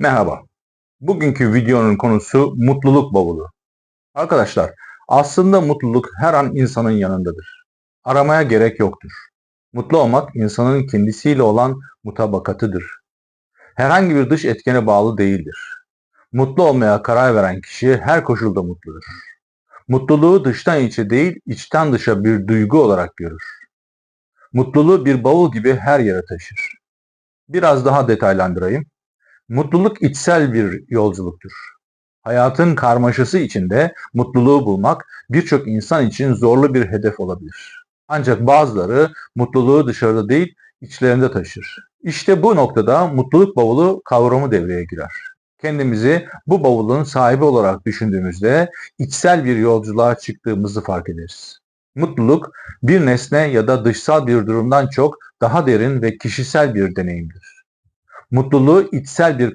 Merhaba. Bugünkü videonun konusu mutluluk bavulu. Arkadaşlar, aslında mutluluk her an insanın yanındadır. Aramaya gerek yoktur. Mutlu olmak insanın kendisiyle olan mutabakatıdır. Herhangi bir dış etkene bağlı değildir. Mutlu olmaya karar veren kişi her koşulda mutludur. Mutluluğu dıştan içe değil, içten dışa bir duygu olarak görür. Mutluluğu bir bavul gibi her yere taşır. Biraz daha detaylandırayım. Mutluluk içsel bir yolculuktur. Hayatın karmaşası içinde mutluluğu bulmak birçok insan için zorlu bir hedef olabilir. Ancak bazıları mutluluğu dışarıda değil, içlerinde taşır. İşte bu noktada mutluluk bavulu kavramı devreye girer. Kendimizi bu bavulun sahibi olarak düşündüğümüzde içsel bir yolculuğa çıktığımızı fark ederiz. Mutluluk bir nesne ya da dışsal bir durumdan çok daha derin ve kişisel bir deneyimdir. Mutluluğu içsel bir